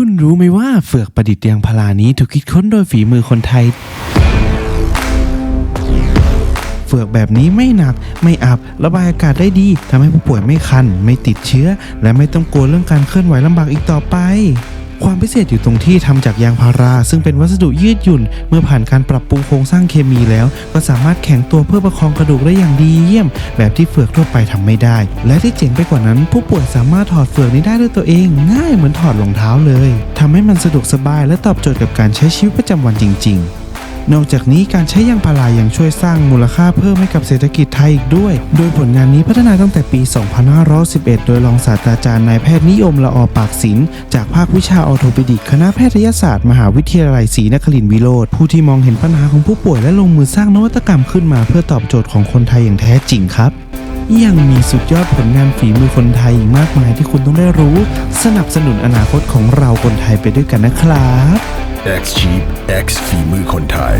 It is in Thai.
คุณรู้ไหมว่าเฟือกประดิษฐ์ยางพารานี้ถูกคิดค้นโดยฝีมือคนไทย เฟือกแบบนี้ไม่หนัก ไม่อับ ระบายอากาศได้ดีทำให้ผู้ป่วยไม่คัน ไม่ติดเชื้อ และไม่ต้องกลัวเรื่องการเคลื่อนไหวลำบากอีกต่อไป ความพิเศษอยู่ตรงที่ทำจากยางพารา ซึ่งเป็นวัสดุยืดหยุ่น เมื่อผ่านการปรับปรุงโครงสร้างเคมีแล้ว ก็สามารถแข็งตัวเพื่อประคองกระดูกได้อย่างดีเยี่ยม แบบที่เฟือกทั่วไปทำไม่ได้ และที่เจ๋งไปกว่านั้น ผู้ป่วยสามารถถอดเฟือกนี้ได้ด้วยตัวเอง ง่ายเหมือนถอดรองเท้าเลยทำให้มันสะดวกสบายและตอบโจทย์กับการใช้ชีวิตประจำวันจริง ๆ นอกจากนี้การใช้ยางพารายังช่วยสร้างมูลค่าเพิ่มให้กับเศรษฐกิจไทยอีกด้วย โดยผลงานนี้พัฒนาตั้งแต่ปี 2511 โดยรองศาสตราจารย์นายแพทย์นิยมละออปากศิลป์จากภาควิชาออโทปิดิกคณะแพทยศาสตร์มหาวิทยาลัยศรีนครินทร์วิโรธผู้ที่มองเห็นปัญหาของผู้ป่วยและลงมือสร้างนวัตกรรมขึ้นมา เพื่อตอบโจทย์ของคนไทยอย่างแท้จริงครับยังมีสุดยอดผลงานฝีมือคนไทยอีกมากมายที่คุณต้องได้รู้ สนับสนุนอนาคตของเราคนไทยไปด้วยกันนะครับ X Jeep X ฝีมือคนไทย